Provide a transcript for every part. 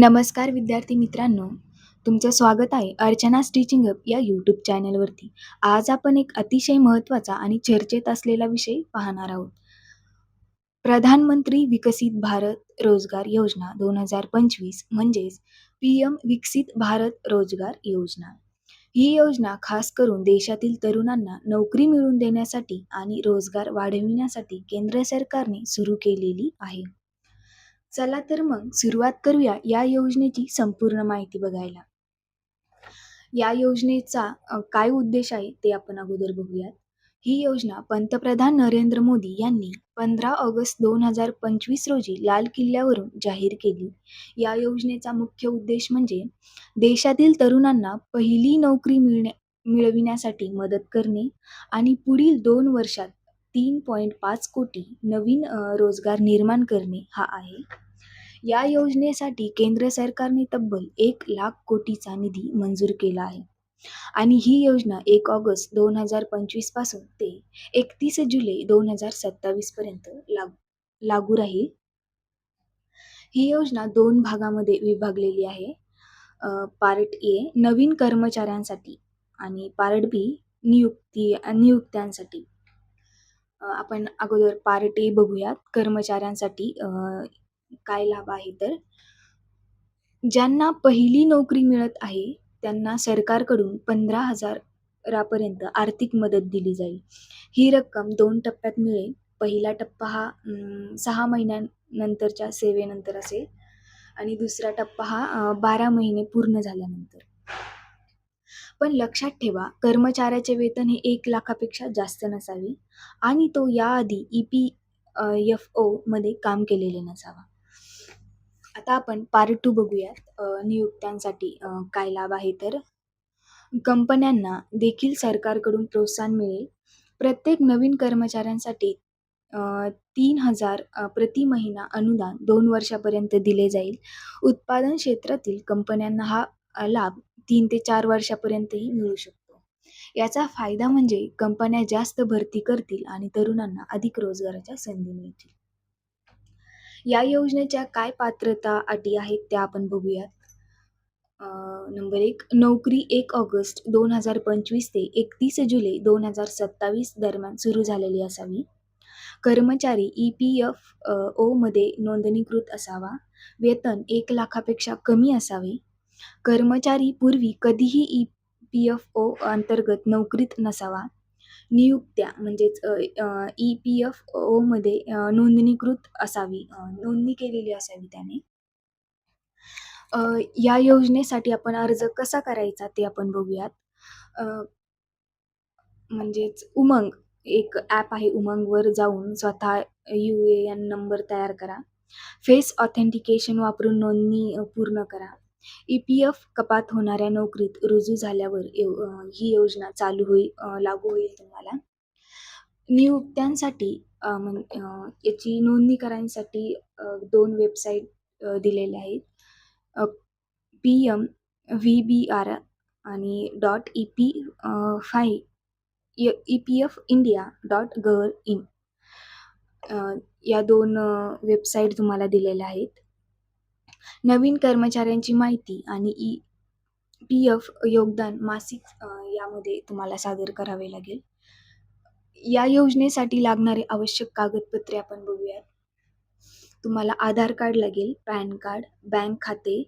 नमस्कार विद्यार्थी मित्रांनो. तुमचं स्वागत आहे अर्चना स्टिचिंग अप या यूट्यूब चॅनलवरती आज आपण एक अतिशय महत्त्वाचा आणि चर्चेत असलेला विषय पाहणार आहोत. प्रधानमंत्री विकसित भारत रोजगार योजना दोन हजार पंचवीस म्हणजेच पी एम विकसित भारत रोजगार योजना. ही योजना खास करून देशातील तरुणांना नोकरी मिळवून देण्यासाठी आणि रोजगार वाढविण्यासाठी केंद्र सरकारने सुरू केलेली आहे. चला तर मग सुरुवात करूया या योजनेची संपूर्ण माहिती बघायला. या योजनेचा काय उद्देश आहे ते आपण अगोदर बघूयात. ही योजना पंतप्रधान नरेंद्र मोदी यांनी पंधरा ऑगस्ट दोन हजार पंचवीस रोजी लाल किल्ल्यावरून जाहीर केली. या योजनेचा मुख्य उद्देश म्हणजे देशातील तरुणांना पहिली नोकरी मिळण्या मिळविण्यासाठी मदत करणे आणि पुढील दोन वर्षात तीन पॉईंट पाच कोटी नवीन रोजगार निर्माण करणे हा आहे. या योजनेसाठी केंद्र सरकारने तब्बल एक लाख कोटीचा निधी मंजूर केला आहे. आणि ही योजना एक ऑगस्ट दोन हजार पंचवीसपासून ते एकतीस जुलै दोन हजार सत्तावीस पर्यंत लागू लागू राहील. ही योजना दोन भागामध्ये विभागलेली आहे. पार्ट ए नवीन कर्मचाऱ्यांसाठी आणि पार्ट बी नियुक्ती नियुक्त्यांसाठी. आपण अगोदर पार्टी बघूयात. कर्मचाऱ्यांसाठी काय लाभ आहे तर? ज्यांना पहिली नोकरी मिळत आहे त्यांना सरकारकडून पंधरा हजारापर्यंत आर्थिक मदत दिली जाईल. ही रक्कम दोन टप्प्यात मिळेल. पहिला टप्पा हा सहा महिन्यानंतरच्या सेवेनंतर असेल. आणि दुसरा टप्पा हा बारा महिने पूर्ण झाल्यानंतर. पण लक्षात ठेवा कर्मचाऱ्याचे वेतन हे एक लाखापेक्षा जास्त नसावे आणि तो याआधी ई पी एफ ओमध्ये काम केलेले नसावा. आता आपण पार्ट टू बघूयात. नियुक्त्यांसाठी काय लाभ आहे तर? कंपन्यांना देखील सरकारकडून प्रोत्साहन मिळेल. प्रत्येक नवीन कर्मचाऱ्यांसाठी तीन हजार प्रति महिना अनुदान दोन वर्षापर्यंत दिले जाईल. उत्पादन क्षेत्रातील कंपन्यांना हा लाभ तीन ते चार वर्षापर्यंतही मिळू शकतो. याचा फायदा म्हणजे कंपन्या जास्त भरती करतील आणि तरुणांना अधिक रोजगाराच्या संधी मिळतील. या योजनेच्या काय पात्रता अटी आहेत त्या आपण बघूयात. नंबर एक नोकरी एक ऑगस्ट दोन हजार पंचवीस ते एकतीस जुलै दोन हजार सत्तावीस दरम्यान सुरू झालेली असावी. कर्मचारी ई पी एफ ओमध्ये नोंदणीकृत असावा. वेतन एक लाखापेक्षा कमी असावे. कर्मचारी पूर्वी कधीही ई पी एफ ओ अंतर्गत नोकरीत नसावा. नियुक्त्या म्हणजेच ई पी एफ ओमध्ये नोंदणीकृत असावी नोंदणी केलेली असावी त्याने. या योजनेसाठी आपण अर्ज कसा करायचा ते आपण बघूयात. म्हणजेच उमंग एक ॲप आहे उमंगवर जाऊन स्वतः यू ए एन नंबर तयार करा. फेस ऑथेंटिकेशन वापरून नोंदणी पूर्ण करा. ई पी एफ कपात होणाऱ्या नोकरीत रुजू झाल्यावर यो ही योजना चालू होईल लागू होईल तुम्हाला. नियुक्त्यांसाठी म्हण याची नोंदणी करण्यासाठी दोन वेबसाईट दिलेल्या आहेत. P M V B R आणि dot E P fi E P F India dot gov in या दोन वेबसाईट तुम्हाला दिलेल्या आहेत. नवीन कर्मचाऱ्यांची माहिती आणि ई पी एफ योगदान मासिक यामध्ये तुम्हाला सादर करावे लागेल. या योजनेसाठी लागणारे आवश्यक कागदपत्रे आपण बघूयात. तुम्हाला आधार कार्ड लागेल पॅन कार्ड बँक खाते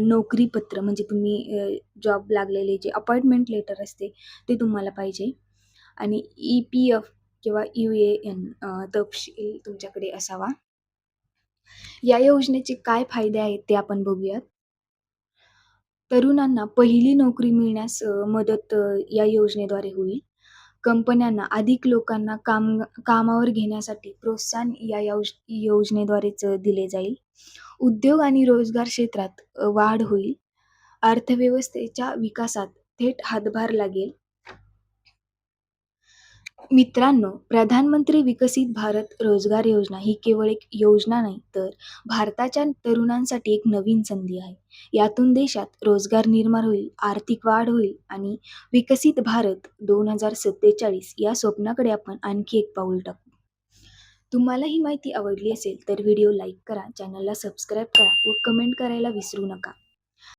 नोकरीपत्र म्हणजे तुम्ही जॉब लागलेले जे अपॉइंटमेंट लेटर असते ते तुम्हाला पाहिजे. आणि ई पी एफ किंवा यू ए एन तपशील तुमच्याकडे असावा. या योजनेचे काय फायदे आहेत ते आपण बघूयात. तरुणांना पहिली नोकरी मिळण्यास अ, मदत अ, या योजनेद्वारे होईल. कंपन्यांना अधिक लोकांना काम कामावर घेण्यासाठी प्रोत्साहन या योज योजनेद्वारेच दिले जाईल. उद्योग आणि रोजगार क्षेत्रात अ, वाढ होईल. अर्थव्यवस्थेच्या विकासात थेट हातभार लागेल. मित्रांनो प्रधानमंत्री विकसित भारत रोजगार योजना ही केवळ एक योजना नाही तर भारताच्या तरुणांसाठी एक नवीन संधी आहे. यातून देशात रोजगार निर्माण होईल आर्थिक वाढ होईल आणि विकसित भारत दोन हजार सत्तेचाळीस या स्वप्नाकडे आपण आणखी एक पाऊल टाकू. तुम्हाला ही माहिती आवडली असेल तर व्हिडिओ लाईक करा चॅनलला सबस्क्राईब करा व कमेंट करायला विसरू नका.